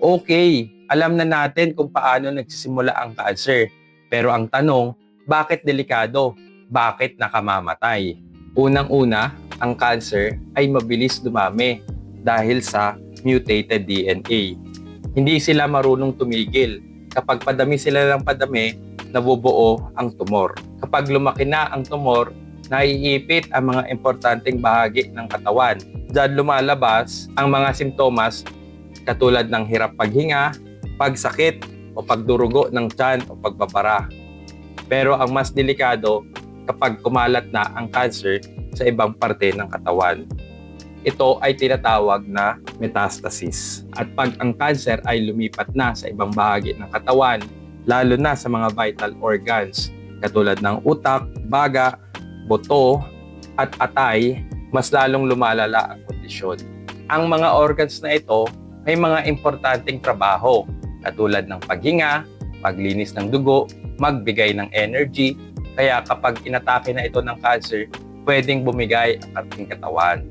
Okay, alam na natin kung paano nagsisimula ang cancer. Pero ang tanong, bakit delikado? Bakit nakamamatay? Unang-una, ang cancer ay mabilis dumami dahil sa mutated DNA. Hindi sila marunong tumigil. Kapag padami sila ng padami, nabubuo ang tumor. Kapag lumaki na ang tumor, naiipit ang mga importanteng bahagi ng katawan. Diyan lumalabas ang mga simptomas katulad ng hirap paghinga, pagsakit o pagdurugo ng tiyan o pagbabara. Pero ang mas delikado kapag kumalat na ang cancer sa ibang parte ng katawan. Ito ay tinatawag na metastasis. At pag ang cancer ay lumipat na sa ibang bahagi ng katawan, lalo na sa mga vital organs katulad ng utak, baga, buto, at atay, mas lalong lumalala ang kondisyon. Ang mga organs na ito may mga importanteng trabaho katulad ng paghinga, paglinis ng dugo, magbigay ng energy. Kaya kapag inatake na ito ng cancer, pwedeng bumigay ang ating katawan.